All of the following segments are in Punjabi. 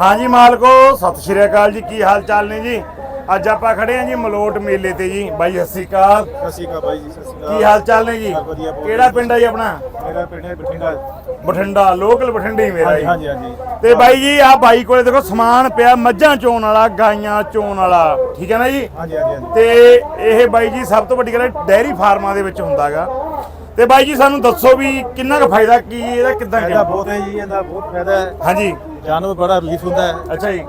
ਹਾਂਜੀ ਮਾਲਕੋ ਸਤਿ ਸ਼੍ਰੀ ਅਕਾਲ ਜੀ। ਕੀ ਹਾਲ ਚਾਲ ਨੇ ਜੀ? ਅੱਜ ਆਪਾਂ ਖੜੇ ਹਾਂ ਜੀ ਮਲੋਟ ਮੇਲੇ ਤੇ ਜੀ। ਬਾਈ ਸਤਿ ਸ਼੍ਰੀ ਅਕਾਲ। ਸਤਿ ਸ਼੍ਰੀ ਅਕਾਲ ਬਾਈ ਜੀ ਸਤਿ ਸ਼੍ਰੀ ਕੀ ਹਾਲ ਚਾਲ ਨੇ ਜੀ? ਬਹੁਤ ਵਧੀਆ, ਬਹੁਤ ਕਿਹੜਾ ਪਿੰਡ ਹੈ ਜੀ ਆਪਣਾ? ਮੇਰਾ ਪਿੰਡ ਹੈ ਬਠਿੰਡਾ। ਬਠਿੰਡਾ ਲੋਕਲ ਬਠਿੰਡੇ ਹੀ ਮੇਰਾ ਹਾਂਜੀ ਜੀ। ਹਾਂਜੀ ਹਾਂਜੀ ਤੇ ਬਾਈ ਜੀ ਆ ਬਾਈ ਕੋਲੇ ਦੇਖੋ ਸਮਾਨ ਪਿਆ ਮੱਝਾਂ ਚੋਣ ਵਾਲਾ ਗਾਈਆਂ ਚੋਣ ਵਾਲਾ। ਠੀਕ ਹੈ ਨਾ ਜੀ? ਹਾਂਜੀ ਹਾਂਜੀ ਹਾਂਜੀ। ਤੇ ਇਹ ਬਾਈ ਜੀ ਸਭ ਤੋਂ ਵੱਡੀ ਗੱਲ ਹੈ ਡੈਰੀ ਫਾਰਮਾਂ ਦੇ ਵਿੱਚ ਹੁੰਦਾਗਾ। ਤੇ ਬਾਈ ਜੀ ਸਾਨੂੰ ਦੱਸੋ ਵੀ ਕਿੰਨਾ ਕੁ ਫਾਇਦਾ ਕੀ ਇਹਦਾ ਕਿੱਦਾਂ ਫਾਇਦਾ ਬਹੁਤ ਹੈ ਜੀ ਇਹਦਾ ਬਹੁਤ ਫਾਇਦਾ ਹੈ। ਹਾਂਜੀ। ਜਾਨਵਰ ਬੜਾ ਰਿਲੀਫ ਹੁੰਦਾ ਹੈ। ਅੱਛਾ ਜੀ।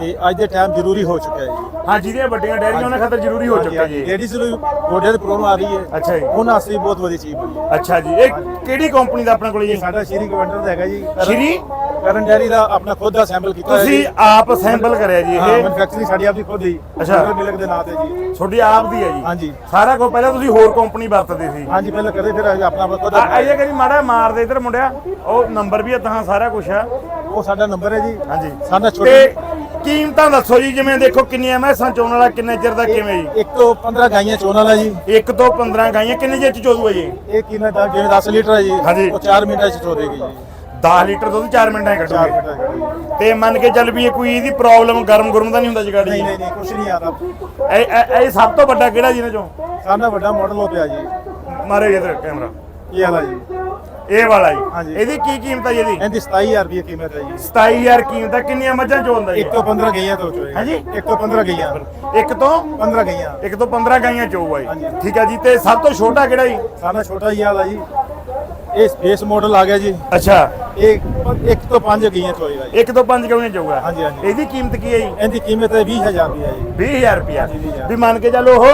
ਤੇ ਅੱਜ ਦੇ ਟਾਈਮ ਜ਼ਰੂਰੀ ਹੋ ਚੁੱਕਾ ਹੈ ਜੀ। ਹਾਂ ਜਿਹਦੀਆਂ ਵੱਡੀਆਂ ਡੈਰੀਆਂ ਉਹਨਾਂ ਖਾਤਰ ਜ਼ਰੂਰੀ ਹੋ ਚੁੱਕਾ ਜੀ। ਲੇਡੀਜ਼ ਨੂੰ ਗੋਡਿਆਂ ਦੀ ਪ੍ਰੋਬਲਮ ਆ ਰਹੀ ਹੈ ਅੱਛਾ ਜੀ। ਉਹਨਾਂ ਵਾਸਤੇ ਬਹੁਤ ਵਧੀਆ ਚੀਜ਼ ਬਣੀ। ਅੱਛਾ ਜੀ। ਇਹ ਕਿਹੜੀ ਕੰਪਨੀ ਦਾ ਆਪਣੇ ਕੋਲ ਜੀ? ਸਾਡਾ ਸ਼੍ਰੀ ਗਵੰਡਰ ਦਾ ਹੈਗਾ ਜੀ। ਸ਼੍ਰੀ? ਕਰਨ ਡੈਰੀ ਦਾ ਆਪਣਾ ਖੁਦ ਦਾ ਸੈਂਪਲ ਕੀਤਾ ਹੈ ਤੁਸੀਂ ਆਪ ਸੈਂਪਲ ਕਰਿਆ ਜੀ ਹਾਂ ਇਹ? ਮੈਨੂਫੈਕਚਰਿੰਗ ਸਾਡੀ ਆਪਦੀ ਖੁਦ ਹੀ ਅੱਛਾ। ਮਿਲਕ ਦੇ ਨਾਂ ਤੇ ਜੀ। ਤੁਹਾਡੀ ਆਪ ਦੀ ਹੈ ਜੀ? ਹਾਂਜੀ। ਸਾਰਾ ਕੁਝ ਪਹਿਲਾਂ ਤੁਸੀਂ ਹੋਰ ਕੰਪਨੀ ਵਰਤਦੇ ਸੀ। ਹਾਂਜੀ ਪਹਿਲਾਂ ਕਰੇ ਫਿਰ ਆਪਣਾ ਆਪਣਾ ਖੁਦ ਆ ਦਾ ਇਹ ਕਰੀ ਮਾੜਾ ਮਾਰ ਦੇ ਇਧਰ ਮੁੰਡਿਆ। ਉਹ ਨੰਬਰ ਵੀ ਤਾਂ ਸਾਰਾ ਕੁਝ ਆ। ਉਹ ਸਾਡਾ ਨੰਬਰ ਹੈ ਜੀ। ਹਾਂਜੀ। ਸਾਡਾ ਛੋਟੇ ਕੀਮਤਾਂ ਦੱਸੋ ਜੀ ਜਿਵੇਂ ਦੇਖੋ ਕਿੰਨੀਆਂ ਮੈਸਾਂ ਚੋਣ ਵਾਲਾ ਕਿੰਨੇ ਚਿਰ ਦਾ ਕਿਵੇਂ ਜੀ? ਇੱਕ ਤੋਂ 15 ਗਾਈਆਂ ਚੋਣ ਵਾਲਾ ਜੀ। ਇੱਕ ਤੋਂ 15 ਗਾਈਆਂ ਕਿੰਨੇ ਚਿਰ ਚ ਚੋਦੂ ਹੈ ਜੀ? ਇਹ ਕੀਮਤ ਆ ਜਿਵੇਂ 10 ਲੀਟਰ ਹੈ ਜੀ। ਉਹ 4 ਮਿੰਟਾਂ ਚ ਚੋ ਦੇਗੀ ਜੀ। 10 ਲੀਟਰ ਦੁੱਧ 4 ਮਿੰਟਾਂ 'ਚ 4 ਕੱਢੋਗੇ ਮਿੰਟਾਂ ਚ ਤੇ ਮੰਨ ਕੇ ਚੱਲ ਵੀ ਇਹ ਕੋਈ ਇਹਦੀ ਪ੍ਰੋਬਲਮ ਗਰਮ ਗੁਰਮ ਤਾਂ ਨਹੀਂ ਹੁੰਦਾ ਜਗਾੜੀ ਨਹੀਂ ਨਹੀਂ ਨਹੀਂ ਕੁਛ ਨਹੀਂ ਆਦਾ ਇਹ ਇਹ- ਇਹ ਸਭ ਤੋਂ ਵੱਡਾ ਕਿਹੜਾ ਜੀ ਇਹਨਾਂ ਚੋਂ? ਸਾਡਾ ਵੱਡਾ ਮਾਡਲ ਹੋ ਪਿਆ ਜੀ। ਮਾਰੇ ਇਧਰ ਕੈਮਰਾ। ਇਹ ਵਾਲਾ ਜੀ। ਇਹ ਵਾਲਾ ਜੀ। ਹਾਂਜੀ। ਇਹਦੀ ਕੀ ਕੀਮਤ ਹੈ ਜੀ ਇਹਦੀ? ਇਹਦੀ 27000 ਰੁਪਏ ਕੀਮਤ ਹੈ ਜੀ। 27000 ਕੀਮਤ ਹੈ ਕਿੰਨੀਆਂ ਮੱਝਾਂ ਚੋਂਦਾ ਜੀ? ਇੱਕ ਤੋਂ 15 ਗਈਆਂ ਤੋਂ ਚੋਏ ਹਾਂਜੀ। ਇੱਕ ਤੋਂ 15 ਗਈਆਂ। ਇੱਕ ਤੋਂ? 15 ਗਈਆਂ। ਇੱਕ ਤੋਂ 15 ਗਾਈਆਂ ਚੋਊਗਾ ਜੀ। ਹਾਂਜੀ। ਠੀਕ ਹੈ ਜੀ। ਤੇ ਸਭ ਤੋਂ ਛੋਟਾ ਕਿਹੜਾ ਜੀ? ਸਾਡਾ ਛੋਟਾ ਹੀ ਵਾਲਾ ਜੀ। ਇਹ ਸਪੇਸ ਮਾਡਲ ਆ ਗਿਆ ਜੀ। ਅੱਛਾ। ਇਹ ਇੱਕ ਤੋਂ 5 ਗਈਆਂ ਚੋਏਗਾ ਜੀ ਇੱਕ ਤੋਂ 5 ਗਾਈਆਂ ਚੋਊਗਾ ਹਾਂਜੀ, ਹਾਂਜੀ। ਇਹਦੀ ਕੀਮਤ ਕੀ ਹੈ ਜੀ? ਇਹਦੀ ਕੀਮਤ ਹੈ 20000 ਰੁਪਏ ਜੀ। 20000 ਰੁਪਿਆ ਹਾਂਜੀ, ਵੀਹ ਹਜ਼ਾਰ। ਵੀ ਮੰਨ ਕੇ ਚੱਲੋ ਉਹ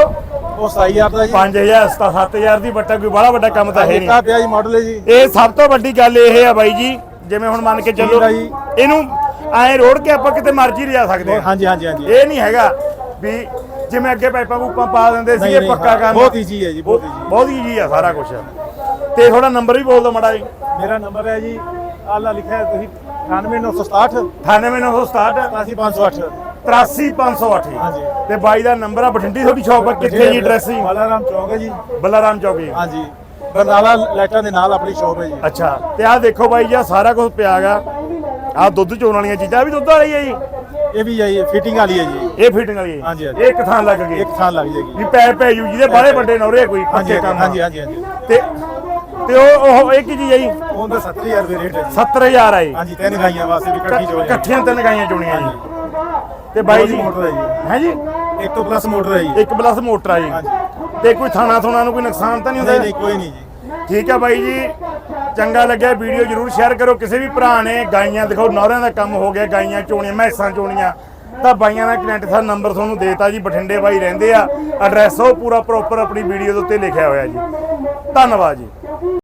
ਉਹ 27000 ਦਾ ਜੀ। 5000 7000 ਦੀ ਵੱਟਾ ਕੋਈ ਬੜਾ ਵੱਡਾ ਕੰਮ ਤਾਂ ਹੈ ਨਹੀਂ। ਪਿਆ ਜੀ ਮਾਡਲ ਹੈ ਜੀ। ਇਹ ਸਭ ਤੋਂ ਵੱਡੀ ਗੱਲ ਇਹ ਹੈ ਬਾਈ ਜੀ ਜਿਵੇਂ ਹੁਣ ਮੰਨ ਕੇ ਚੱਲੋ ਠੀਕ ਆ ਜੀ। ਇਹਨੂੰ ਐਂ ਰੋੜ ਕੇ ਆਪਾਂ ਕਿਤੇ ਮਰਜ਼ੀ ਲਿਜਾ ਸਕਦੇ ਹਾਂ। ਹਾਂਜੀ ਹਾਂਜੀ ਹਾਂਜੀ। ਇਹ ਨਹੀਂ ਹੈਗਾ ਵੀ ਜਿਵੇਂ ਅੱਗੇ ਪਾਈਪਾਂ ਪੂਪਾਂ ਪਾ ਦਿੰਦੇ ਸੀਗੇ ਨਹੀਂ, ਪੱਕਾ ਹਾਂ, ਕੰਮ। ਬਹੁਤ easy ਹੈ ਜੀ, ਬਹੁਤ easy। ਬਹੁਤ ਈਜੀ ਆ ਸਾਰਾ ਕੁਝ ਤੇ ਥੋੜਾ ਨੰਬਰ ਵੀ ਬੋਲ ਦਿਓ ਮਾੜਾ ਜੀ ਮੇਰਾ ਨੰਬਰ ਹੈ ਜੀ ਆਲਾ ਲਿਖਿਆ ਤੁਸੀਂ 98967 98967 88508 83508 ਹਾਂਜੀ। ਤੇ ਬਾਈ ਦਾ ਨੰਬਰ ਆ ਬਠਿੰਡੀ ਤੁਹਾਡੀ ਸ਼ਾਪ ਆ ਕਿੱਥੇ ਜੀ ਐਡਰੈਸ ਜੀ ਬਾਲਾਰਾਮ ਚੌਕ ਹੈ ਜੀ। ਬੱਲਾਰਾਮ ਚੌਕੀ ਹਾਂਜੀ। ਬਰਨਾਲਾ ਲਾਈਟਾਂ ਦੇ ਨਾਲ ਆਪਣੀ ਸ਼ਾਪ ਹੈ ਜੀ। ਅੱਛਾ ਤੇ ਆਹ ਦੇਖੋ ਬਾਈ ਜੀ ਆਹ ਸਾਰਾ ਕੁਝ ਪਿਆਗਾ ਆਹ ਦੁੱਧ ਚੋਣ ਵਾਲੀਆਂ ਚੀਜ਼ਾਂ ਆਹ ਵੀ ਦੁੱਧ ਵਾਲੀ ਹੈ ਜੀ? ਇਹ ਵੀ ਹੈ ਫਿਟਿੰਗ ਵਾਲੀ ਹੈ ਜੀ। ਇਹ ਫਿਟਿੰਗ ਵਾਲੀ ਹੈ। ਹਾਂਜੀ, ਹਾਂਜੀ। ਇਹ ਇੱਕ ਥਾਂ ਲੱਗ ਗਈ। ਇੱਕ ਥਾਂ ਲੱਗ ਜਾਏਗੀ। ਵੀ ਪੈਰ ਪੈ ਜੂ ਜਿਹਦੇ ਬਾਹਲੇ ਵੱਡੇ ਨੌਰੇ ਕੋਈ ਪੱਕੇ ਕੰਮ ਹਾਂਜੀ ਹਾਂਜੀ ਹਾਂਜੀ। ਤੇ ਤੇ ਉਹ ਉਹ ਇਹ ਕੀ ਚੀਜ਼ ਹੈ ਜੀ। ਉਹਦਾ 70000 ਰੁਪਏ ਰੇਟ ਹੈ ਜੀ। 70000 ਆ ਜੀ। ਹਾਂਜੀ ਤਿੰਨ ਗਾਈਆਂ ਵਾਸਤੇ ਵੀ ਇਕੱਠੀ ਜੋ ਇਕੱਠੀਆਂ ਤਿੰਨ ਗਾਈਆਂ ਚੋਣੀਆਂ ਜੀ। ਤੇ ਬਾਈ ਜੀ ਮੋਟਰ ਹੈ ਜੀ। ਹੈ ਜੀ? ਇੱਕ ਤੋਂ ਪਲੱਸ ਮੋਟਰ ਹੈ ਜੀ। ਇੱਕ ਪਲੱਸ ਮੋਟਰ ਆ ਜੀ। ਤੇ ਕੋਈ ਥਾਣਾ ਥੋਣਾ ਨੂੰ ਕੋਈ ਨੁਕਸਾਨ ਤਾਂ ਨਹੀਂ ਹੁੰਦਾ ਨਹੀਂ ਕੋਈ ਨਹੀਂ ਜੀ। ਠੀਕ ਹੈ ਬਾਈ ਜੀ। ਚੰਗਾ ਲੱਗਿਆ ਵੀਡੀਓ ਜਰੂਰ ਸ਼ੇਅਰ ਕਰੋ। ਕਿਸੇ ਵੀ ਭਰਾ ਨੇ ਗਾਈਆਂ ਦੇਖੋ ਨੌਰਿਆਂ ਦਾ ਕੰਮ ਹੋ ਗਿਆ ਗਾਈਆਂ ਚੋਣੀਆਂ ਮੈਸਾਂ ਚੋਣੀਆਂ ਤਾਂ ਬਾਈਆਂ ਦਾ ਕਨੈਕਟ ਦਾ ਨੰਬਰ ਤੁਹਾਨੂੰ ਦੇਤਾ ਜੀ। ਬਠਿੰਡੇ ਬਾਈ ਰਹਿੰਦੇ ਆ। ਐਡਰੈਸ ਉਹ ਪੂਰਾ ਪ੍ਰੋਪਰ ਆਪਣੀ ਵੀਡੀਓ ਦੇ ਉੱਤੇ ਲਿਖਿਆ ਹੋਇਆ ਜੀ। ਧੰਨਵਾਦ ਜੀ।